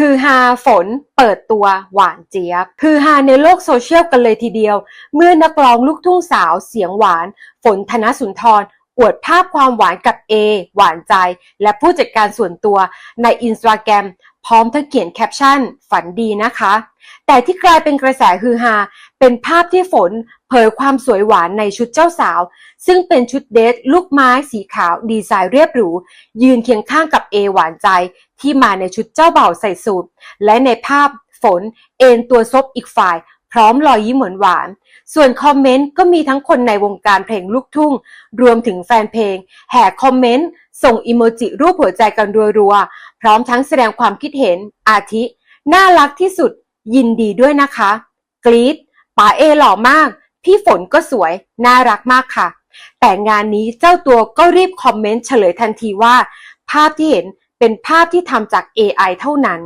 ฮือฮาฝนเปิดตัวหวานเจี๊ยบฮือฮาในโลกโซเชียลกันเลยทีเดียว เมื่อนักร้องลูกทุ่งสาวเสียงหวาน ฝนธนสุนทรอวดภาพความหวานกับเอหวานใจ และผู้จัดการส่วนตัวในอินสตาแกรมพร้อมทั้งเขียนแคปชั่น ฝันดีนะคะ แต่ที่กลายเป็นกระแสฮือฮาเป็นภาพที่ฝน เผยความสวยหวานในชุดเจ้าสาว ซึ่งเป็นชุดเดทลูกไม้สีขาวดีไซน์เรียบหรู ยืนเคียงข้างกับเอหวานใจที่มาในชุดเจ้าบ่าวใส่สูทและในภาพฝนเอนตัวซบอีกฝ่าย พร้อมรอยยิ้มหวาน ส่วนคอมเมนต์ก็มีทั้งคนในวงการเพลงลูกทุ่ง รวมถึงแฟนเพลง แห่คอมเมนต์ ส่งอิโมจิรูปหัวใจกันรัวๆ พร้อมทั้งแสดงความคิดเห็น อาทิ น่ารักที่สุด ยินดีด้วยนะคะ กรี๊ดป๋าเอหล่อมาก พี่ฝนก็สวย น่ารักมากค่ะ แต่งานนี้เจ้าตัวก็รีบคอมเมนต์เฉลยทันทีว่า ภาพที่เห็นเป็นภาพที่ทำจาก AI เท่านั้น